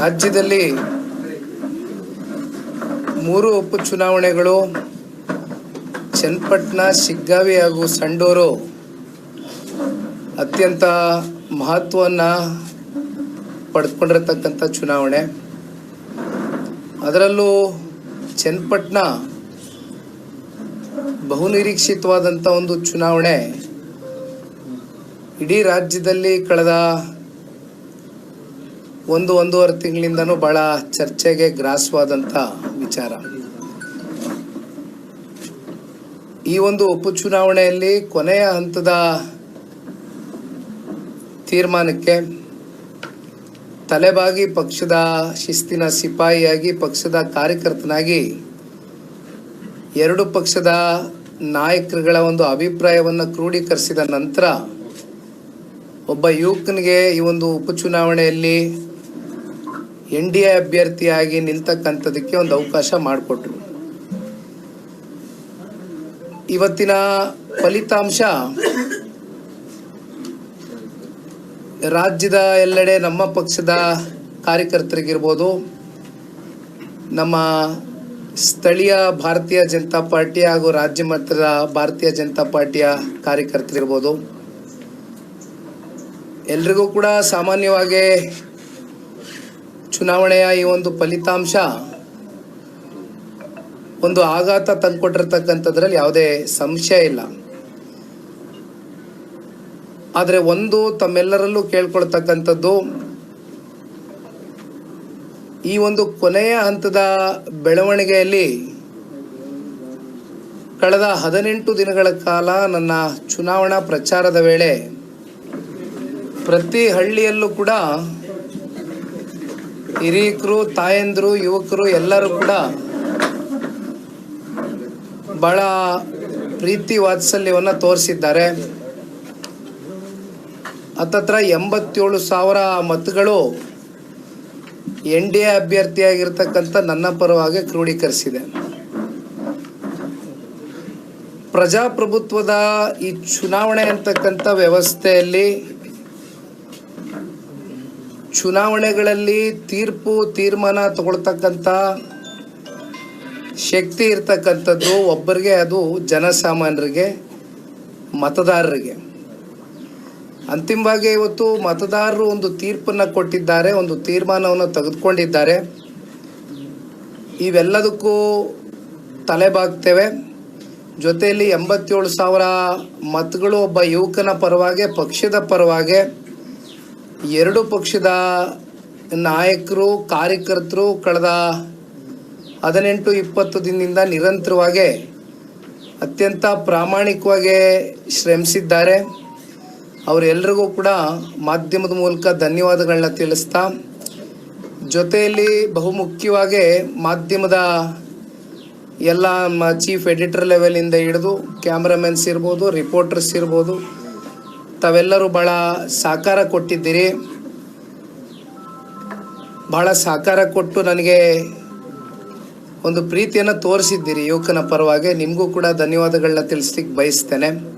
ರಾಜ್ಯದಲ್ಲಿ ಮೂರು ಉಪಚುನಾವಣೆಗಳು ಚನ್ನಪಟ್ಟಣ, ಶಿಗ್ಗಾವಿ ಹಾಗೂ ಸಂಡೂರು ಅತ್ಯಂತ ಮಹತ್ವವನ್ನು ಪಡ್ಕೊಂಡಿರತಕ್ಕಂಥ ಚುನಾವಣೆ. ಅದರಲ್ಲೂ ಚನ್ನಪಟ್ಟಣ ಬಹುನಿರೀಕ್ಷಿತವಾದಂಥ ಒಂದು ಚುನಾವಣೆ ಇಡೀ ರಾಜ್ಯದಲ್ಲಿ ಕಳೆದ ಒಂದು ಒಂದೂವರೆ ತಿಂಗಳಿಂದನೂ ಭಾಳ ಚರ್ಚೆಗೆ ಗ್ರಾಸವಾದಂಥ ವಿಚಾರ. ಈ ಒಂದು ಉಪಚುನಾವಣೆಯಲ್ಲಿ ಕೊನೆಯ ಹಂತದ ತೀರ್ಮಾನಕ್ಕೆ ತಲೆಬಾಗಿ ಪಕ್ಷದ ಶಿಸ್ತಿನ ಸಿಪಾಯಿಯಾಗಿ, ಪಕ್ಷದ ಕಾರ್ಯಕರ್ತನಾಗಿ ಎರಡು ಪಕ್ಷದ ನಾಯಕರುಗಳ ಒಂದು ಅಭಿಪ್ರಾಯವನ್ನು ಕ್ರೋಢೀಕರಿಸಿದ ನಂತರ ಒಬ್ಬ ಯುವಕನಿಗೆ ಈ ಒಂದು ಉಪಚುನಾವಣೆಯಲ್ಲಿ ಎನ್ ಡಿ ಎ ಅಭ್ಯರ್ಥಿಯಾಗಿ ನಿಲ್ತಕ್ಕಂಥದಕ್ಕೆ ಒಂದು ಅವಕಾಶ ಮಾಡಿಕೊಟ್ರು. ಇವತ್ತಿನ ಫಲಿತಾಂಶ, ರಾಜ್ಯದ ಎಲ್ಲೆಡೆ ನಮ್ಮ ಪಕ್ಷದ ಕಾರ್ಯಕರ್ತರಿಗಿರ್ಬೋದು, ನಮ್ಮ ಸ್ಥಳೀಯ ಭಾರತೀಯ ಜನತಾ ಪಾರ್ಟಿ ಹಾಗೂ ರಾಜ್ಯ ಮಟ್ಟದ ಭಾರತೀಯ ಜನತಾ ಪಾರ್ಟಿಯ ಕಾರ್ಯಕರ್ತರಿರ್ಬೋದು ಎಲ್ರಿಗೂ ಕೂಡ ಸಾಮಾನ್ಯವಾಗಿ ಚುನಾವಣೆಯ ಈ ಒಂದು ಫಲಿತಾಂಶ ಒಂದು ಆಘಾತ ತಂದುಕೊಟ್ಟಿರ್ತಕ್ಕಂಥದ್ರಲ್ಲಿ ಯಾವುದೇ ಸಂಶಯ ಇಲ್ಲ. ಆದರೆ ಒಂದು ತಮ್ಮೆಲ್ಲರಲ್ಲೂ ಕೇಳ್ಕೊಳ್ತಕ್ಕಂಥದ್ದು ಈ ಒಂದು ಕೊನೆಯ ಹಂತದ ಬೆಳವಣಿಗೆಯಲ್ಲಿ ಕಳೆದ ಹದಿನೆಂಟು ದಿನಗಳ ಕಾಲ ನನ್ನ ಚುನಾವಣಾ ಪ್ರಚಾರದ ವೇಳೆ ಪ್ರತಿ ಹಳ್ಳಿಯಲ್ಲೂ ಕೂಡ ಹಿರಿಯಕರು, ತಾಯಂದ್ರು, ಯುವಕರು ಎಲ್ಲರೂ ಕೂಡ ಬಹಳ ಪ್ರೀತಿ ವಾತ್ಸಲ್ಯವನ್ನು ತೋರಿಸಿದ್ದಾರೆ. ಹತ್ತತ್ರ ಎಂಬತ್ತೇಳು ಸಾವಿರ ಮತಗಳು ಎನ್ ಡಿ ಎ ಅಭ್ಯರ್ಥಿಯಾಗಿರ್ತಕ್ಕಂಥ ನನ್ನ ಪರವಾಗಿ ಕ್ರೋಢೀಕರಿಸಿದೆ ಪ್ರಜಾಪ್ರಭುತ್ವದ ಈ ಚುನಾವಣೆ ಅಂತಕ್ಕಂಥ ವ್ಯವಸ್ಥೆಯಲ್ಲಿ ಚುನಾವಣೆಗಳಲ್ಲಿ ತೀರ್ಪು, ತೀರ್ಮಾನ ತಗೊಳ್ತಕ್ಕಂಥ ಶಕ್ತಿ ಇರ್ತಕ್ಕಂಥದ್ದು ಒಬ್ಬರಿಗೆ, ಅದು ಜನಸಾಮಾನ್ಯರಿಗೆ, ಮತದಾರರಿಗೆ. ಅಂತಿಮವಾಗಿ ಇವತ್ತು ಮತದಾರರು ಒಂದು ತೀರ್ಪನ್ನು ಕೊಟ್ಟಿದ್ದಾರೆ, ಒಂದು ತೀರ್ಮಾನವನ್ನು ತೆಗೆದುಕೊಂಡಿದ್ದಾರೆ. ಇವೆಲ್ಲದಕ್ಕೂ ತಲೆಬಾಗ್ತೇವೆ. ಜೊತೆಯಲ್ಲಿ ಎಂಬತ್ತೇಳು ಸಾವಿರ ಮತಗಳು ಒಬ್ಬ ಯುವಕನ ಪರವಾಗಿ, ಪಕ್ಷದ ಪರವಾಗಿ ಎರಡು ಪಕ್ಷದ ನಾಯಕರು, ಕಾರ್ಯಕರ್ತರು ಕಳೆದ ಹದಿನೆಂಟು, ಇಪ್ಪತ್ತು ದಿನದಿಂದ ನಿರಂತರವಾಗಿ ಅತ್ಯಂತ ಪ್ರಾಮಾಣಿಕವಾಗಿ ಶ್ರಮಿಸಿದ್ದಾರೆ. ಅವರೆಲ್ಲರಿಗೂ ಕೂಡ ಮಾಧ್ಯಮದ ಮೂಲಕ ಧನ್ಯವಾದಗಳನ್ನ ತಿಳಿಸ್ತಾ, ಜೊತೆಯಲ್ಲಿ ಬಹುಮುಖ್ಯವಾಗಿ ಮಾಧ್ಯಮದ ಎಲ್ಲ ಚೀಫ್ ಎಡಿಟರ್ ಲೆವೆಲಿಂದ ಹಿಡಿದು ಕ್ಯಾಮ್ರಾಮೆನ್ಸ್ ಇರ್ಬೋದು, ರಿಪೋರ್ಟರ್ಸ್ ಇರ್ಬೋದು ತಾವೆಲ್ಲರೂ ಭಾಳ ಸಹಕಾರ ಕೊಟ್ಟಿದ್ದೀರಿ. ಭಾಳ ಸಹಕಾರ ಕೊಟ್ಟು ನನಗೆ ಒಂದು ಪ್ರೀತಿಯನ್ನು ತೋರಿಸಿದ್ದೀರಿ. ಯುವಕನ ಪರವಾಗಿ ನಿಮಗೂ ಕೂಡ ಧನ್ಯವಾದಗಳನ್ನ ತಿಳಿಸ್ಲಿಕ್ಕೆ ಬಯಸ್ತೇನೆ.